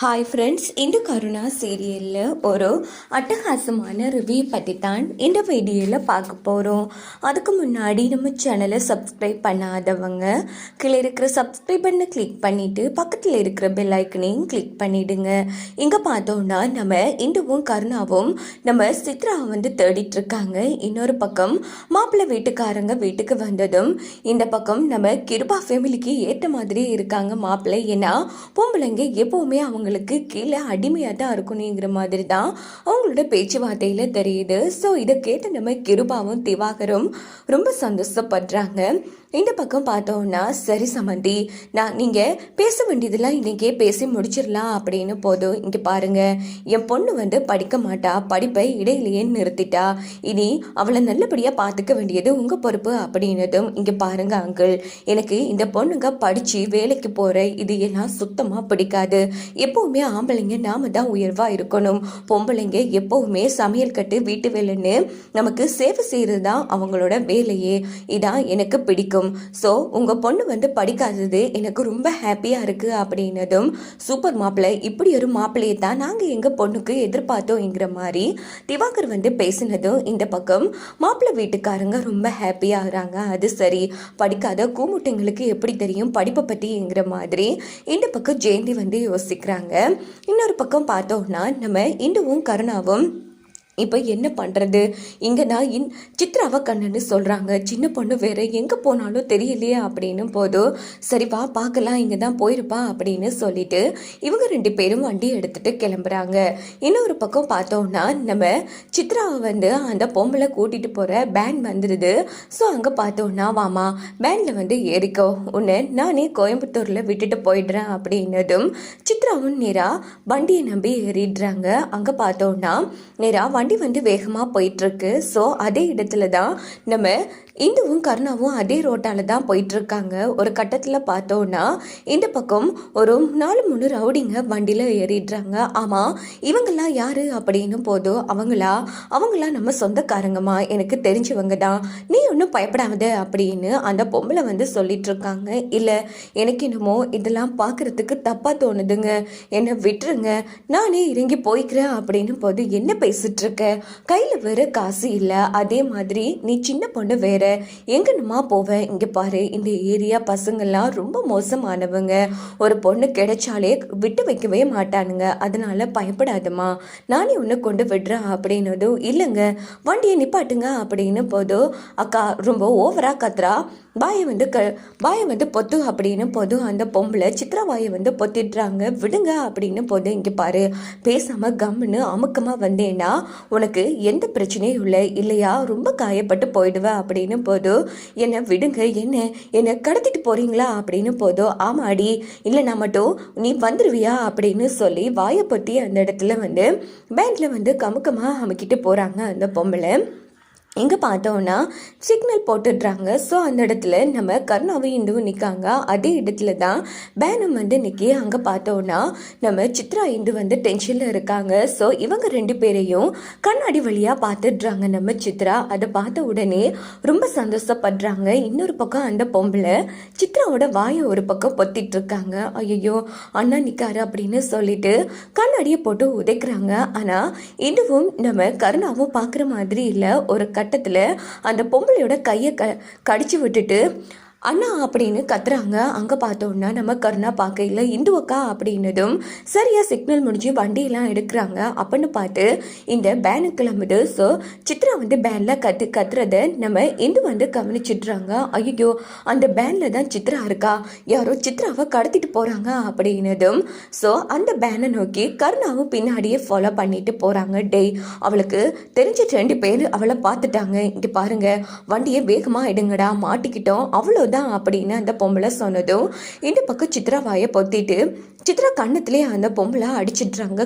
Hi friends இந்த கருணா சீரியலில் ஒரு அட்டகாசமான ரிவ்யூ பற்றி தான் இந்த வீடியோவில் பார்க்க போகிறோம் அதுக்கு முன்னாடி நம்ம சேனலை சப்ஸ்கிரைப் பண்ணாதவங்க கீழே இருக்கிற சப்ஸ்கிரைப் பண்ண கிளிக் பண்ணிவிட்டு பக்கத்தில் இருக்கிற பெல் ஐக்கனையும் கிளிக் பண்ணிவிடுங்க இங்கே பார்த்தோன்னா நம்ம இந்துவும் கருணாவும் நம்ம சித்ராவை வந்து தேடிட்டு இருக்காங்க. இன்னொரு பக்கம் மாப்பிள்ளை வீட்டுக்காரங்க வீட்டுக்கு வந்ததும் இந்த பக்கம் நம்ம கிருபா ஃபேமிலிக்கு ஏற்ற மாதிரி இருக்காங்க மாப்பிள்ளை. ஏன்னா பொம்பளைங்க எப்போவுமே அவங்க அவங்களுக்கு கீழே அடிமையாக தான் இருக்கணுங்கிற மாதிரி தான் அவங்களோட பேச்சுவார்த்தையில் தெரியுது. ஸோ இதை கேட்ட நம்ம கிருபாவும் திவாகரும் ரொம்ப சந்தோஷப்படுறாங்க. இந்த பக்கம் பார்த்தோன்னா சரி சமந்தி நான் நீங்கள் பேச வேண்டியதெல்லாம் இன்றைக்கே பேசி முடிச்சிடலாம் அப்படின்னு போதும் இங்கே பாருங்க என் பொண்ணு வந்து படிக்க மாட்டா படிப்பை இடையிலேயே நிறுத்திட்டா. இனி அவளை நல்லபடியாக பார்த்துக்க வேண்டியது உங்கள் பொறுப்பு அப்படின்னதும் இங்கே பாருங்கள் அங்கிள் எனக்கு இந்த பொண்ணுங்க படித்து வேலைக்கு போகிற இது எல்லாம் சுத்தமாக பிடிக்காது. எப்போவுமே ஆம்பளைங்க நாம தான் உயர்வாக இருக்கணும். பொம்பளைங்க எப்போவுமே சமையல் கட்டு வீட்டு வேலைன்னு நமக்கு சேவை செய்கிறது தான் அவங்களோட வேலையே. இதான் எனக்கு பிடிக்கும். ஸோ உங்கள் பொண்ணு வந்து படிக்காதது எனக்கு ரொம்ப ஹாப்பியாக இருக்குது அப்படின்னதும் சூப்பர் மாப்பிள்ளை இப்படி ஒரு மாப்பிள்ளையை தான் நாங்கள் எங்கள் பொண்ணுக்கு எதிர்பார்த்தோங்கிற மாதிரி திவாகர் வந்து பேசினதும் இந்த பக்கம் மாப்பிள்ளை வீட்டுக்காரங்க ரொம்ப ஹாப்பியாகிறாங்க அது சரி. படிக்காத கூமுட்டைங்களுக்கு எப்படி தெரியும் படிப்பை பற்றிங்கிற மாதிரி இந்த பக்கம் ஜெயந்தி வந்து யோசிக்கிறாங்க. இன்னொரு பக்கம் பார்த்தோம்னா நம்ம இந்துவும் கருணாவும் இப்போ என்ன பண்ணுறது இங்கே நான் இன் சித்ராவை கண்ணன்னு சொல்கிறாங்க சின்ன பொண்ணு வேறு எங்கே போனாலும் தெரியலையே அப்படின்னு போதும் சரி வா பார்க்கலாம் இங்கே தான் போயிருப்பா அப்படின்னு சொல்லிட்டு இவங்க ரெண்டு பேரும் வண்டி எடுத்துகிட்டு கிளம்புறாங்க. இன்னொரு பக்கம் பார்த்தோம்னா நம்ம சித்ராவை வந்து அந்த பொம்பளை கூட்டிகிட்டு போகிற பேன் வந்துடுது ஸோ அங்கே பார்த்தோம்னா வாமா பேனில் வந்து ஏறிக்கோ. உன்னை நானே கோயம்புத்தூரில் விட்டுட்டு போயிடுறேன் அப்படின்னதும் சித்ராவும் நேரா வண்டியை நம்பி ஏறிடுறாங்க. அங்கே பார்த்தோம்னா நேரா வண்டி வந்து வேகமாக போயிட்டுருக்கு ஸோ அதே இடத்துல தான் நம்ம இந்துவும் கருணாவும் அதே ரோட்டால தான் போயிட்டு இருக்காங்க ஒரு கட்டத்தில் பார்த்தோன்னா இந்த பக்கம் ஒரு நாலு மூணு ரவுடிங்க வண்டியில் ஏறிடுறாங்க. ஆமாம் இவங்கெல்லாம் யாரு அப்படின்னு போதோ அவங்களா அவங்களா நம்ம சொந்தக்காரங்கம்மா எனக்கு தெரிஞ்சவங்க தான். நீ ஒன்றும் பயப்படாத அப்படின்னு அந்த பொம்பளை வந்து சொல்லிட்டு இருக்காங்க இல்லை எனக்கு என்னமோ இதெல்லாம் பார்க்கறதுக்கு தப்பாக தோணுதுங்க. என்னை விட்டுருங்க நானே இறங்கி போய்க்கிறேன் அப்படின்னு போது என்ன பேசிட்டு இருக்க கையில் வேற காசு இல்லை. அதே மாதிரி நீ சின்ன பொண்ணு வேற எங்கன்னுமா போவேன் இங்கே பாரு இந்த ஏரியா பசங்கள்லாம் ரொம்ப மோசமானவங்க. ஒரு பொண்ணு கிடைச்சாலே விட்டு வைக்கவே மாட்டானுங்க. அதனால பயப்படாதம்மா. நானே ஒன்று கொண்டு விடுறேன் அப்படின்னதும் இல்லைங்க வண்டியை நிப்பாட்டுங்க அப்படின்னு போதும் அக்கா ரொம்ப ஓவராக கத்துறா. பாயை வந்து க பாயை வந்து பொத்து அப்படின்னு போதும் அந்த பொம்பளை சித்ரா வாயை வந்து பொத்திடுறாங்க. விடுங்க அப்படின்னு போதும் இங்கே பாரு பேசாமல் கம்முன்னு அமுக்கமாக வந்தேன்னா உனக்கு எந்த பிரச்சனையும் இல்லை. இல்லையா? ரொம்ப காயப்பட்டு போயிடுவேன் அப்படின்னு போதோ என்னை விடுங்க என்ன? என்னை கடத்திட்டு போறீங்களா? அப்படின்னு போதோ ஆமாடி இல்லை நான் மட்டும் நீ வந்துருவியா? அப்படின்னு சொல்லி வாயை பொத்தி அந்த இடத்துல வந்து பேங்க்ல வந்து கமுக்கமாக அமைக்கிட்டு போகிறாங்க அந்த பொம்பளை. இங்கே பார்த்தோன்னா சிக்னல் போட்டுடுறாங்க. ஸோ அந்த இடத்துல நம்ம கருணாவும் இந்துவும் நிற்காங்க அதே இடத்துல தான் பேனம் வந்து நிற்கி அங்கே பார்த்தோன்னா நம்ம சித்ரா இந்து வந்து டென்ஷனில் இருக்காங்க. ஸோ இவங்க ரெண்டு பேரையும் கண்ணாடி வழியாக பார்த்துடுறாங்க நம்ம சித்ரா. அதை பார்த்த உடனே ரொம்ப சந்தோஷப்படுறாங்க. இன்னொரு பக்கம் அந்த பொம்பளை சித்ராவோட வாயை ஒரு பக்கம் பொத்திட்டு இருக்காங்க ஐயோ அண்ணா நிற்காரு அப்படின்னு சொல்லிட்டு கண்ணாடியை போட்டு உதைக்கிறாங்க. ஆனால் இதுவும் நம்ம கருணாவும் பார்க்குற மாதிரி இல்லை. ஒரு கட்டத்தில் அந்த பொம்பளையோட கையை க கடிச்சு விட்டுட்டு அண்ணா அப்படின்னு கத்துறாங்க. அங்கே பார்த்தோன்னா நம்ம கருணா பார்க்கையில் இந்துவக்கா அப்படின்னதும் சரியாக சிக்னல் முடிஞ்சு வண்டியெல்லாம் எடுக்கிறாங்க. அப்படின்னு பார்த்து இந்த பேனு கிளம்புது. ஸோ சித்ரா வந்து பேனில் கத்து கத்துறத நம்ம இந்து வந்து கவனிச்சிட்றாங்க. ஐயோ அந்த பேனில் தான் சித்ரா இருக்கா? யாரோ சித்ராவை கடத்திட்டு போகிறாங்க அப்படின்னதும் ஸோ அந்த பேனை நோக்கி கருணாவும் பின்னாடியே ஃபாலோ பண்ணிட்டு போகிறாங்க டேய் அவளுக்கு தெரிஞ்ச ரெண்டு பேர் அவளை பார்த்துட்டாங்க. இங்கே பாருங்கள் வண்டியை வேகமாக எடுங்கடா மாட்டிக்கிட்டோம். அவ்வளோ தான் அப்படின்னு அந்த பொம்பளை சொன்னதும் இந்த பக்கம் சித்ரா வாயை பொத்திட்டு சித்ரா கண்ணத்துலேயே அந்த பொம்பளை அடிச்சிடுறாங்க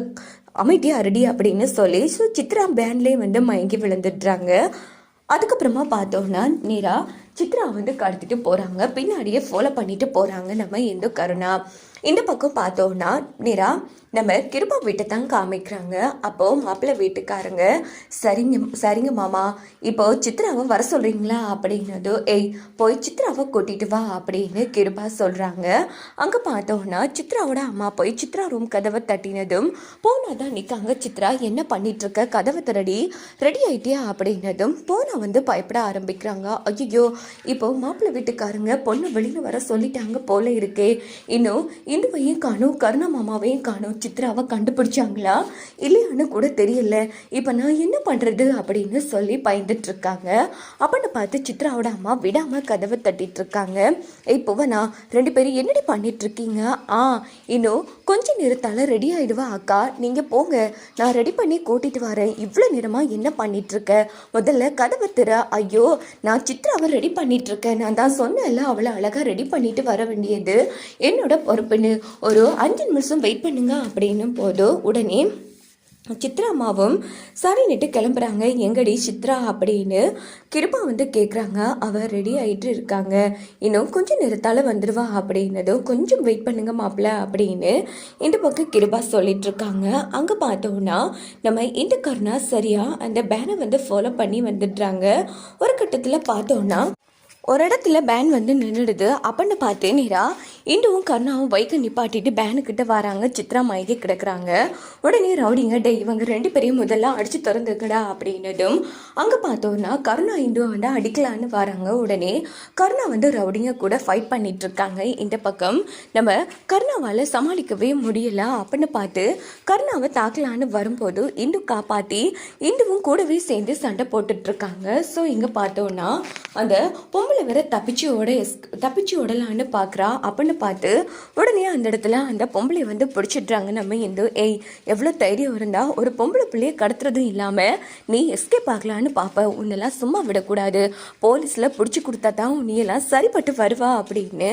அமைதியாக அரடி அப்படின்னு சொல்லி ஸோ சித்ரா பேண்ட்லேயே வந்து மயங்கி விழுந்துடுறாங்க. அதுக்கப்புறமா பார்த்தோன்னா நீரா சித்ரா வந்து கடத்திட்டு போகிறாங்க பின்னாடியே ஃபாலோ பண்ணிட்டு போகிறாங்க நம்ம இந்து கருணா. இந்த பக்கம் பார்த்தோன்னா நிரா நம்ம கிருபா வீட்டை தான் காமிக்கிறாங்க. அப்போ மாப்பிள்ளை வீட்டுக்காரங்க சரிங்க சரிங்க மாமா இப்போ சித்ராவை வர சொல்கிறீங்களா அப்படின்னதோ ஏய் போய் சித்ராவை கூட்டிட்டு வா அப்படின்னு கிருபா சொல்கிறாங்க அங்கே பார்த்தோன்னா சித்ராவோட அம்மா போய் சித்ரா ரூம் கதவை தட்டினதும் போனாதான் நிற்காங்க சித்ரா என்ன பண்ணிகிட்ருக்க கதவை திரடி ரெடி ஆகிட்டியா அப்படின்னதும் போனா வந்து பயப்பட ஆரம்பிக்கிறாங்க. ஐயோ இப்போ மாப்பிள்ளை வீட்டுக்காரங்க பொண்ணு வெளியில் வர சொல்லிட்டாங்க போல இருக்கே. இன்னும் இந்துவையும் காணும் கருணா மாமாவையும் காணும். சித்ராவை கண்டுபிடிச்சாங்களா? இல்லையான்னு கூட தெரியல. இப்போ நான் என்ன பண்ணுறது அப்படின்னு சொல்லி பயந்துட்டு இருக்காங்க. அப்படின்னு பார்த்து சித்ராவோட அம்மா விடாமல் கதவை தட்டிட்டு இருக்காங்க. ஏய் ரெண்டு பேரும் என்னடி பண்ணிட்டு இருக்கீங்க? ஆ இன்னும் கொஞ்ச நேரத்தால் ரெடி ஆகிடுவா அக்கா. நீங்கள் போங்க. நான் ரெடி பண்ணி கூட்டிட்டு வரேன். இவ்வளோ நேரமாக என்ன பண்ணிட்டு இருக்க? முதல்ல கதவை திற. ஐயோ நான் சித்ராவை ரெடி பண்ணிட்டு இருக்கேன். நான் தான் சொன்னேன்ல அவளை அழகாக ரெடி பண்ணிட்டு வர வேண்டியது. என்னோட பண்ணு ஒரு அஞ்சு நிமிஷம் வெயிட் பண்ணுங்க அப்படின்னும் போதும் உடனே சித்ரா அம்மாவும் சரின்னுட்டு கிளம்புறாங்க. எங்கடி சித்ரா? அப்படின்னு கிருபா வந்து கேட்குறாங்க அவள் ரெடி ஆகிட்டு இருக்காங்க. இன்னும் கொஞ்சம் நேரத்தால் வந்துடுவா அப்படின்னதும் கொஞ்சம் வெயிட் பண்ணுங்க மாப்பிள்ள அப்படின்னு இந்த பக்கம் கிருபா சொல்லிட்டு இருக்காங்க அங்கே பார்த்தோம்னா நம்ம இந்த கருணா சரியாக அந்த பேனை வந்து ஃபாலோ பண்ணி வந்துடுறாங்க. ஒரு கட்டத்தில் பார்த்தோம்னா ஒரு இடத்துல பேன் வந்து நின்றுடுது அப்படின்னு பார்த்து நேரா இண்டுவும் கருணாவும் பைக்கை நிப்பாட்டிட்டு பேனுக்கிட்ட வராங்க. சித்ரா மயங்கி கிடக்குறாங்க. உடனே ரவுடிங்க டே இவங்க ரெண்டு பேரையும் முதல்ல அடிச்சு திறந்துக்கடா அப்படின்னதும் அங்கே பார்த்தோன்னா கருணா இண்டு வந்து அடிக்கலான்னு வராங்க. உடனே கருணா வந்து ரவுடிங்க கூட ஃபைட் பண்ணிட்டு இருக்காங்க இந்த பக்கம். நம்ம கருணாவால் சமாளிக்கவே முடியல. அப்படின்னு பார்த்து கருணாவை தாக்கலான்னு வரும்போது இந்து காப்பாற்றி இந்துவும் கூடவே சேர்ந்து சண்டை போட்டுட்ருக்காங்க ஸோ இங்கே பார்த்தோன்னா அந்த பொம்பளை வேற தப்பிச்சு ஓட எஸ் தப்பிச்சு ஓடலான்னு பார்க்குறா அப்படின்னு பார்த்து உடனே அந்த இடத்துல அந்த பொம்பளை வந்து பிடிச்சிடுறாங்க நம்ம இந்து. ஏய் எவ்வளோ தைரியம் இருந்தால் ஒரு பொம்பளை பிள்ளைய கடத்துறதும் இல்லாமல் நீ எஸ்கேப் ஆகலான்னு பார்ப்ப உன்னெல்லாம் சும்மா விடக்கூடாது. போலீஸில் பிடிச்சி கொடுத்தா தான் நீ சரிப்பட்டு வருவா அப்படின்னு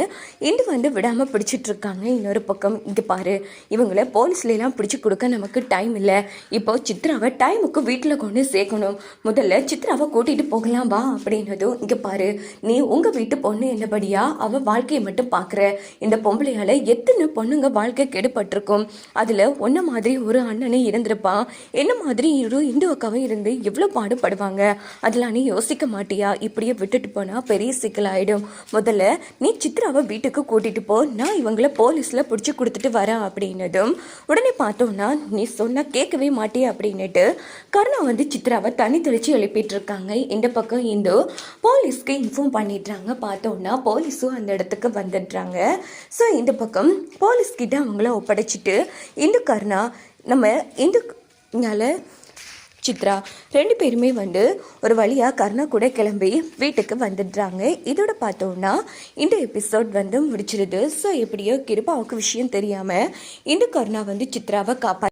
இந்து வந்து விடாமல் பிடிச்சிட்ருக்காங்க இன்னொரு பக்கம். இங்கே பாரு இவங்கள போலீஸ்லாம் பிடிச்சி கொடுக்க நமக்கு டைம் இல்லை. இப்போ சித்ராவை டைமுக்கு வீட்டில் கொண்டு சேர்க்கணும். முதல்ல சித்ராவை கூட்டிகிட்டு போகலாம் வா அப்படின்னதும் இங்கே பாரு நீ உங்க வீட்டு பொண்ணு என்னபடியா அவ வாழ்க்கையை மட்டும் பார்க்குற இந்த பொம்பளையால எத்தனை பொண்ணுங்க வாழ்க்கை கெடுபட்டிருக்கும்? அதுல ஒன்ன மாதிரி ஒரு அண்ணனே இருந்திருப்பான் என்ன மாதிரி இரு இந்து அக்காவும் இருந்து எவ்வளோ பாடுபடுவாங்க? அதெல்லாம் நீ யோசிக்க மாட்டியா? இப்படியே விட்டுட்டு போனா பெரிய சிக்கலாயிடும் முதல்ல நீ சித்ராவை வீட்டுக்கு கூட்டிட்டு போ. நான் இவங்கள போலீஸ்ல பிடிச்சி கொடுத்துட்டு வரேன் அப்படின்னதும் உடனே பார்த்தோம்னா நீ சொன்னா கேட்கவே மாட்டியே அப்படின்னுட்டு கருணா வந்து சித்ராவை தனி தெளிச்சு எழுப்பிட்டு இருக்காங்க. இந்த பக்கம் இந்து போலீஸ்க்கு இன்ஃபார்ம் பண்ணிடுறாங்க. பார்த்தோன்னா போலீஸும் அந்த இடத்துக்கு வந்துடுறாங்க. ஸோ இந்த பக்கம் போலீஸ்கிட்ட அவங்கள ஒப்படைச்சிட்டு இந்து நம்ம இந்துனால சித்ரா ரெண்டு பேருமே வந்து ஒரு வழியாக கருணா கூட கிளம்பி வீட்டுக்கு வந்துடுறாங்க. இதோட பார்த்தோன்னா இந்த எபிசோட் வந்து முடிச்சிருது. ஸோ எப்படியோ கிருபாவுக்கு விஷயம் தெரியாமல் இந்த கருணா வந்து சித்ராவை காப்பா